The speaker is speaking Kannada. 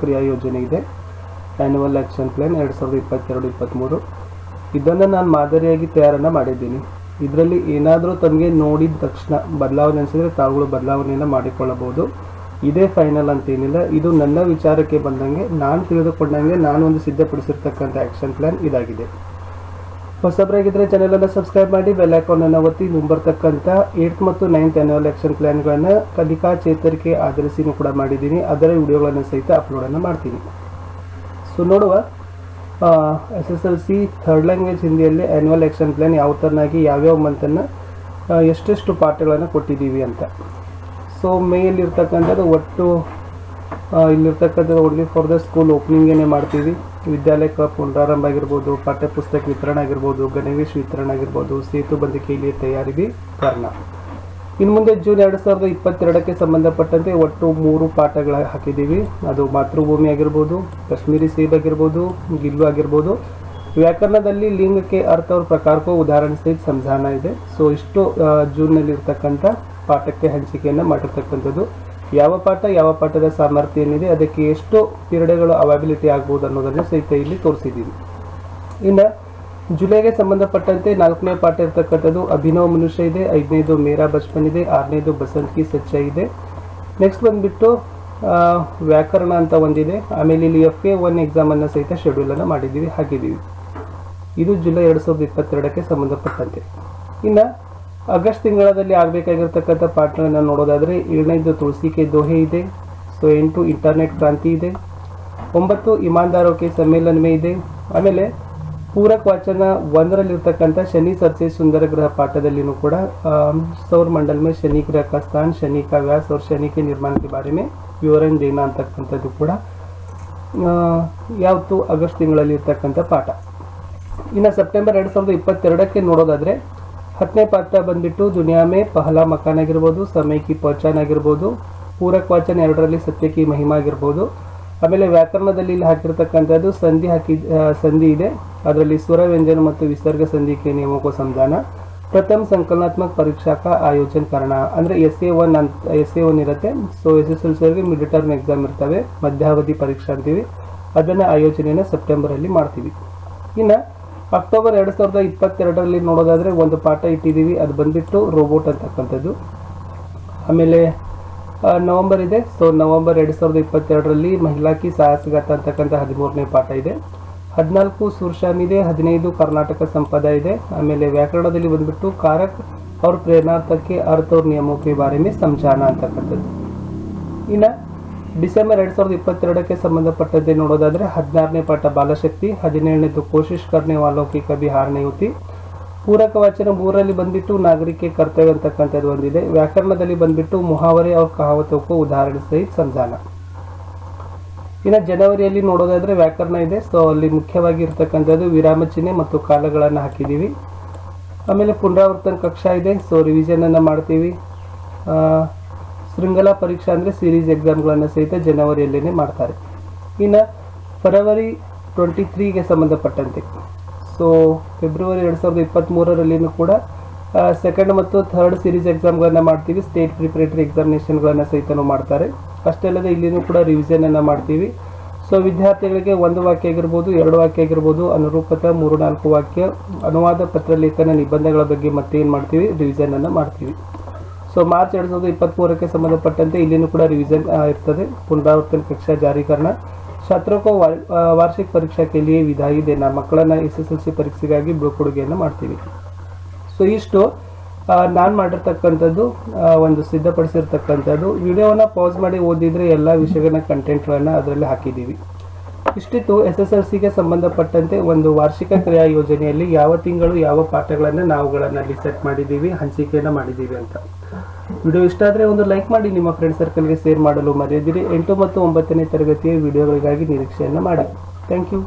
ಕ್ರಿಯಾ ಯೋಜನೆ ಇದೆ. ಆ್ಯನ್ಯುವಲ್ ಆ್ಯಕ್ಷನ್ ಪ್ಲ್ಯಾನ್ ಎರಡು ಸಾವಿರದ ಇಪ್ಪತ್ತೆರಡು ಇಪ್ಪತ್ತ್ಮೂರು ಇದನ್ನು ನಾನು ಮಾದರಿಯಾಗಿ ತಯಾರನ್ನು ಮಾಡಿದ್ದೀನಿ. ಇದರಲ್ಲಿ ಏನಾದರೂ ತಮಗೆ ನೋಡಿದ ತಕ್ಷಣ ಬದಲಾವಣೆ ಅನಿಸಿದರೆ ತಾವುಗಳು ಬದಲಾವಣೆಯನ್ನು ಮಾಡಿಕೊಳ್ಳಬಹುದು. ಇದೇ ಫೈನಲ್ ಅಂತೇನಿಲ್ಲ. ಇದು ನನ್ನ ವಿಚಾರಕ್ಕೆ ಬಂದಂಗೆ ನಾನು ತಿಳಿದುಕೊಂಡಂಗೆ ನಾನು ಒಂದು ಸಿದ್ಧಪಡಿಸಿರ್ತಕ್ಕಂಥ ಆ್ಯಕ್ಷನ್ ಪ್ಲ್ಯಾನ್ ಇದಾಗಿದೆ. ಹೊಸಬರಾಗಿದ್ದರೆ ಚಾನೆಲನ್ನು ಸಬ್ಸ್ಕ್ರೈಬ್ ಮಾಡಿ ಬೆಲ್ ಐಕಾನನ್ನು ಒತ್ತಿ ಮುಂಬರ್ತಕ್ಕಂಥ ಏಯ್ತ್ ಮತ್ತು ನೈನ್ತ್ ಆ್ಯನ್ಯುವಲ್ ಆ್ಯಕ್ಷನ್ ಪ್ಲ್ಯಾನ್ಗಳನ್ನು ಕಲಿಕಾ ಚೇತರಿಕೆ ಆಧರಿಸಿನೂ ಕೂಡ ಮಾಡಿದ್ದೀನಿ. ಅದರ ವಿಡಿಯೋಗಳನ್ನು ಸಹಿತ ಅಪ್ಲೋಡನ್ನು ಮಾಡ್ತೀನಿ. ಸೊ ನೋಡುವ S S L C third language ಹಿಂದಿಯಲ್ಲಿ ಆ್ಯನ್ಯುವಲ್ ಆ್ಯಕ್ಷನ್ ಪ್ಲ್ಯಾನ್ ಯಾವ ಥರನಾಗಿ, ಯಾವ್ಯಾವ ಮಂತನ್ನು ಎಷ್ಟೆಷ್ಟು ಪಾಠಗಳನ್ನು ಕೊಟ್ಟಿದ್ದೀವಿ ಅಂತ. ಸೊ ಮೇಯಲ್ಲಿರ್ತಕ್ಕಂಥದ್ದು ಒಟ್ಟು ಇಲ್ಲಿರ್ತಕ್ಕಂಥದ್ದು ಓನ್ಲಿ ಫಾರ್ ದ ಸ್ಕೂಲ್ ಓಪನಿಂಗೇನೆ ಮಾಡ್ತೀವಿ. ವಿದ್ಯಾಲಯಕ್ಕೆ ಪುನರಾರಂಭ ಆಗಿರ್ಬೋದು, ಪಾಠ್ಯಪುಸ್ತಕ ವಿತರಣೆ ಆಗಿರ್ಬೋದು ಗಣವೇಶ್ ವಿತರಣೆ ಆಗಿರ್ಬೋದು, ಸೇತು ಬಂದಿಕೆಯಲ್ಲಿ ತಯಾರಿಗೆ ಕಾರಣ ಇನ್ನು ಮುಂದೆ ಜೂನ್ ಎರಡು ಸಾವಿರದ ಇಪ್ಪತ್ತೆರಡಕ್ಕೆ ಸಂಬಂಧಪಟ್ಟಂತೆ ಒಟ್ಟು ಮೂರು ಪಾಠಗಳ ಹಾಕಿದ್ದೀವಿ ಅದು ಮಾತೃಭೂಮಿ ಆಗಿರ್ಬೋದು, ಕಾಶ್ಮೀರಿ ಸೇಬ್ ಆಗಿರ್ಬೋದು, ಗಿಲ್ಲು ಆಗಿರ್ಬೋದು. ವ್ಯಾಕರಣದಲ್ಲಿ ಲಿಂಗಕ್ಕೆ ಅರ್ಥ ಅವ್ರ ಪ್ರಕಾರಕ್ಕೂ ಉದಾಹರಣೆ ಸಹಿತ ಸಂಧಾನ ಇದೆ. ಸೊ ಇಷ್ಟು ಜೂನ್ನಲ್ಲಿರ್ತಕ್ಕಂಥ ಪಾಠಕ್ಕೆ ಹಂಚಿಕೆಯನ್ನು ಮಾಡಿರ್ತಕ್ಕಂಥದ್ದು. ಯಾವ ಪಾಠ, ಯಾವ ಪಾಠದ ಸಾಮರ್ಥ್ಯ ಏನಿದೆ, ಅದಕ್ಕೆ ಎಷ್ಟು ಪಿರಿಯಡ್ಗಳು ಅವೈಬಿಲಿಟಿ ಆಗ್ಬೋದು ಅನ್ನೋದನ್ನು ಸಹಿತ ಇಲ್ಲಿ ತೋರಿಸಿದ್ದೀವಿ ಇನ್ನು ಜುಲೈಗೆ ಸಂಬಂಧಪಟ್ಟಂತೆ ನಾಲ್ಕನೇ ಪಾಠ ಇರ್ತಕ್ಕಂಥದ್ದು ಅಭಿನವ ಮನುಷ್ಯ ಇದೆ, ಐದನೇದು ಮೇರಾ ಬಚ್ಪನ್ ಇದೆ, ಆರನೇದು ಬಸಂತ್ ಕಿ ಸಚ್ಚ ಇದೆ. ನೆಕ್ಸ್ಟ್ ಬಂದ್ಬಿಟ್ಟು ವ್ಯಾಕರಣ ಅಂತ ಒಂದಿದೆ. ಆಮೇಲೆ ಇಲ್ಲಿ ಎಫ್ ಎ ಒನ್ ಎಕ್ಸಾಮನ್ನು ಸಹಿತ ಶೆಡ್ಯೂಲನ್ನು ಮಾಡಿದ್ದೀವಿ ಹಾಕಿದ್ದೀವಿ ಇದು ಜುಲೈ ಎರಡು ಸಾವಿರದ ಇಪ್ಪತ್ತೆರಡಕ್ಕೆ ಸಂಬಂಧಪಟ್ಟಂತೆ. ಇನ್ನು ಆಗಸ್ಟ್ ತಿಂಗಳಲ್ಲಿ ಆಗಬೇಕಾಗಿರ್ತಕ್ಕಂಥ ಪಾಠಗಳನ್ನು ನೋಡೋದಾದರೆ ಏಳನೇದು ತುಳಸಿ ಕೆ ದೋಹೆ ಇದೆ, ಸೊ ಎಂಟು ಇಂಟರ್ನೆಟ್ ಕ್ರಾಂತಿ ಇದೆ, ಒಂಬತ್ತು ಇಮಾನ್ದಾರೋ ಕೆ ಸಮ್ಮೇಳನವೇ ಇದೆ, ಆಮೇಲೆ ಪೂರಕ ವಾಚನ ಒಂದರಲ್ಲಿರ್ತಕ್ಕಂಥ ಶನಿ ಸರ್ಸೆ ಸುಂದರ ಗ್ರಹ ಪಾಠದಲ್ಲಿಯೂ ಕೂಡ ಸೌರ ಮಂಡಲ ಮೇ ಶನಿ ಗ್ರಹ ಕಸ್ತಾನ್ ಸ್ಥಾನ, ಶನಿ ಕಾ ಅವ್ರ ಶನಿ ಕೆ ನಿರ್ಮಾಣಕ್ಕೆ ಬಾರಿ ಮೇ ವಿವರಣೆ ದಿನ ಅಂತಕ್ಕಂಥದ್ದು ಕೂಡ ಯಾವತ್ತು ಆಗಸ್ಟ್ ತಿಂಗಳಲ್ಲಿ ಇರ್ತಕ್ಕಂಥ ಪಾಠ. ಇನ್ನು ಸೆಪ್ಟೆಂಬರ್ ಎರಡು ಸಾವಿರದ ಇಪ್ಪತ್ತೆರಡಕ್ಕೆ ನೋಡೋದಾದರೆ ಹತ್ತನೇ ಪಾತ್ರ ಬಂದ್ಬಿಟ್ಟು ದುನಿಯಾ ಮೇ ಪಹಲಾ ಮಕಾನ್ ಆಗಿರ್ಬೋದು ಸಮಯಕ್ಕೆ ಪಚಾನ್ ಆಗಿರ್ಬೋದು, ಪೂರಕ ವಾಚನ್ ಎರಡರಲ್ಲಿ ಸತ್ಯಕ್ಕೆ ಕಿ ಮಹಿಮಾ ಆಗಿರ್ಬೋದು. ಆಮೇಲೆ ವ್ಯಾಕರಣದಲ್ಲಿ ಇಲ್ಲಿ ಹಾಕಿರ್ತಕ್ಕಂಥದ್ದು ಸಂಧಿ ಹಾಕಿ ಸಂಧಿ ಇದೆ. ಅದರಲ್ಲಿ ಸ್ವರ ವ್ಯಂಜನ ಮತ್ತು ವಿಸರ್ಗ ಸಂಧಿಕೆ ನಿಯಮಕ್ಕೂ ಸಂಧಾನ. ಪ್ರಥಮ ಸಂಕಲನಾತ್ಮಕ ಪರೀಕ್ಷಾಕ ಆಯೋಜನ ಕಾರಣ. ಅಂದರೆ ಎಸ್ ಎ ಒನ್ ಅಂತ ಎಸ್ ಎ ಒನ್ ಇರುತ್ತೆ. ಸೊ ಎಸ್ ಎಸ್ ಎಲ್ ಸಿವರೆಗೆ ಮಿಡ್ ಟರ್ಮ್ ಎಕ್ಸಾಮ್ ಇರ್ತವೆ. ಮಧ್ಯಾವಧಿ ಪರೀಕ್ಷೆ ಅಂತೀವಿ. ಅದನ್ನು ಆಯೋಜನೆಯನ್ನು ಸೆಪ್ಟೆಂಬರಲ್ಲಿ ಮಾಡ್ತೀವಿ. ಇನ್ನು ಅಕ್ಟೋಬರ್ ಎರಡು ಸಾವಿರದ ಇಪ್ಪತ್ತೆರಡರಲ್ಲಿ ನೋಡೋದಾದರೆ ಒಂದು ಪಾಠ ಇಟ್ಟಿದ್ದೀವಿ. ಅದು ಬಂದ್ಬಿಟ್ಟು ರೋಬೋಟ್ ಅಂತಕ್ಕಂಥದ್ದು. ಆಮೇಲೆ ನವಂಬರ್ ಇದೆ. ಸೊ ನವಂಬರ್ ಎರಡು ಸಾವಿರದ ಇಪ್ಪತ್ತೆರಡರಲ್ಲಿ ಮಹಿಳಾಕಿ ಸಾಹಸಗಾತ ಅಂತಕ್ಕಂಥ ಹದಿಮೂರನೇ ಪಾಠ ಇದೆ. ಹದಿನಾಲ್ಕು ಸುರ್ಶಾನ್ ಇದೆ, ಹದಿನೈದು ಕರ್ನಾಟಕ ಸಂಪದ ಇದೆ. ಆಮೇಲೆ ವ್ಯಾಕರಣದಲ್ಲಿ ಬಂದ್ಬಿಟ್ಟು ಕಾರಕ್ ಅವ್ರ ಪ್ರೇರಣಾರ್ಥಕ್ಕೆ ಅರ್ಥ ಅವ್ರ ನಿಯಮಕ್ಕೆ ಬಾರಿ ಮೇ ಸಂಚಾನ ಅಂತಕ್ಕಂಥದ್ದು. ಇನ್ನು ಡಿಸೆಂಬರ್ ಎರಡು ಸಾವಿರದ ಇಪ್ಪತ್ತೆರಡಕ್ಕೆ ಸಂಬಂಧಪಟ್ಟಂತೆ ನೋಡೋದಾದ್ರೆ ಹದಿನಾರನೇ ಪಾಠ ಬಾಲಶಕ್ತಿ, ಹದಿನೇಳನೇದು ಕೋಶಿಶ್ ಕರ್ನೆ ವಾಲೌಕಿಕ ಕಿ ಯುತಿ. ಪೂರಕ ವಾಚನ ಮೂರರಲ್ಲಿ ಬಂದ್ಬಿಟ್ಟು ನಾಗರಿಕೆ ಕರ್ತವ್ಯ ಅಂತಕ್ಕಂಥದ್ದು ಒಂದಿದೆ. ವ್ಯಾಕರಣದಲ್ಲಿ ಬಂದ್ಬಿಟ್ಟು ಮುಹಾವರಿ ಅವ್ರ ಕಹಾವತಕ್ಕೂ ಉದಾಹರಣೆ ಸಹಿತ ಸಂಧಾನ. ಇನ್ನು ಜನವರಿಯಲ್ಲಿ ನೋಡೋದಾದ್ರೆ ವ್ಯಾಕರಣ ಇದೆ. ಸೊ ಅಲ್ಲಿ ಮುಖ್ಯವಾಗಿ ಇರ್ತಕ್ಕಂಥದ್ದು ವಿರಾಮ ಚಿಹ್ನೆ ಮತ್ತು ಕಾಲಗಳನ್ನು ಹಾಕಿದ್ದೀವಿ. ಆಮೇಲೆ ಪುನರಾವರ್ತನ ಕಕ್ಷಾ ಇದೆ. ಸೊ ರಿವಿಷನನ್ನು ಮಾಡ್ತೀವಿ. ಶೃಂಗಲಾ ಪರೀಕ್ಷಾ ಅಂದರೆ ಸೀರೀಸ್ ಎಕ್ಸಾಮ್ಗಳನ್ನು ಸಹಿತ ಜನವರಿಯಲ್ಲೇ ಮಾಡ್ತಾರೆ. ಇನ್ನು ಫೆಬ್ರವರಿ ಟ್ವೆಂಟಿ ತ್ರೀಗೆ ಸಂಬಂಧಪಟ್ಟಂತೆ. ಸೊ ಫೆಬ್ರವರಿ ಎರಡು ಸಾವಿರದ ಇಪ್ಪತ್ತ್ಮೂರರಲ್ಲಿನೂ ಕೂಡ ಸೆಕೆಂಡ್ ಮತ್ತು ಥರ್ಡ್ ಸೀರೀಸ್ ಎಕ್ಸಾಮ್ಗಳನ್ನು ಮಾಡ್ತೀವಿ. ಸ್ಟೇಟ್ ಪ್ರಿಪರೇಟರಿ ಎಕ್ಸಾಮಿನೇಷನ್ಗಳನ್ನು ಸಹಿತನೂ ಮಾಡ್ತಾರೆ. ಅಷ್ಟೇ ಅಲ್ಲದೆ ಇಲ್ಲಿನೂ ಕೂಡ ರಿವಿಷನನ್ನು ಮಾಡ್ತೀವಿ. ಸೊ ವಿದ್ಯಾರ್ಥಿಗಳಿಗೆ ಒಂದು ವಾಕ್ಯ ಆಗಿರ್ಬೋದು, ಎರಡು ವಾಕ್ಯ ಆಗಿರ್ಬೋದು, ಅನುರೂಪತ, ಮೂರು ನಾಲ್ಕು ವಾಕ್ಯ, ಅನುವಾದ ಪತ್ರ ಲೇಖನ ನಿಬಂಧಗಳ ಬಗ್ಗೆ ಮತ್ತೆ ಏನು ಮಾಡ್ತೀವಿ ರಿವಿಷನನ್ನು ಮಾಡ್ತೀವಿ. ಸೊ ಮಾರ್ಚ್ ಎರಡು ಸಾವಿರದ ಇಪ್ಪತ್ತ್ಮೂರಕ್ಕೆ ಸಂಬಂಧಪಟ್ಟಂತೆ ಇಲ್ಲಿನೂ ಕೂಡ ರಿವಿಷನ್ ಇರ್ತದೆ. ಪುನರಾವರ್ತನ ಪರೀಕ್ಷಾ ಜಾರೀಕರಣ. ಶತ್ರುಕೋ ವಾರ್ಷಿಕ ಪರೀಕ್ಷಾ ಕೇಳಿಯೇ ವಿಧಾಯಿದೆ ನಮ್ಮ ಮಕ್ಕಳನ್ನ ಎಸ್ ಎಸ್ ಎಲ್ ಸಿ ಪರೀಕ್ಷೆಗಾಗಿ ಬೀಳ್ಕೊಡುಗೆಯನ್ನು ಮಾಡ್ತೀವಿ. ಸೊ ಇಷ್ಟು ನಾನು ಮಾಡಿರ್ತಕ್ಕಂಥದ್ದು ಒಂದು ಸಿದ್ಧಪಡಿಸಿರ್ತಕ್ಕಂಥದ್ದು. ವಿಡಿಯೋನ ಪಾಸ್ ಮಾಡಿ ಓದಿದರೆ ಎಲ್ಲ ವಿಷಯಗಳನ್ನ ಕಂಟೆಂಟ್ಗಳನ್ನು ಅದರಲ್ಲಿ ಹಾಕಿದ್ದೀವಿ. ಇಷ್ಟಿತ್ತು ಎಸ್ ಎಸ್ ಎಲ್ ಸಿಗೆ ಸಂಬಂಧಪಟ್ಟಂತೆ ಒಂದು ವಾರ್ಷಿಕ ಕ್ರಿಯಾ ಯೋಜನೆಯಲ್ಲಿ ಯಾವ ತಿಂಗಳು ಯಾವ ಪಾಠಗಳನ್ನು ನಾವುಗಳನ್ನಲ್ಲಿ ಸೆಟ್ ಮಾಡಿದ್ದೀವಿ, ಹಂಚಿಕೆಯನ್ನು ಮಾಡಿದ್ದೀವಿ ಅಂತ. ವಿಡಿಯೋ ಇಷ್ಟ ಆದರೆ ಒಂದು ಲೈಕ್ ಮಾಡಿ, ನಿಮ್ಮ ಫ್ರೆಂಡ್ ಸರ್ಕಲ್ಗೆ ಶೇರ್ ಮಾಡಲು ಮರೆಯದಿರಿ. ಎಂಟು ಮತ್ತು ಒಂಬತ್ತನೇ ತರಗತಿಯ ವಿಡಿಯೋಗಳಿಗಾಗಿ ನಿರೀಕ್ಷೆಯನ್ನು ಮಾಡಿ. Thank you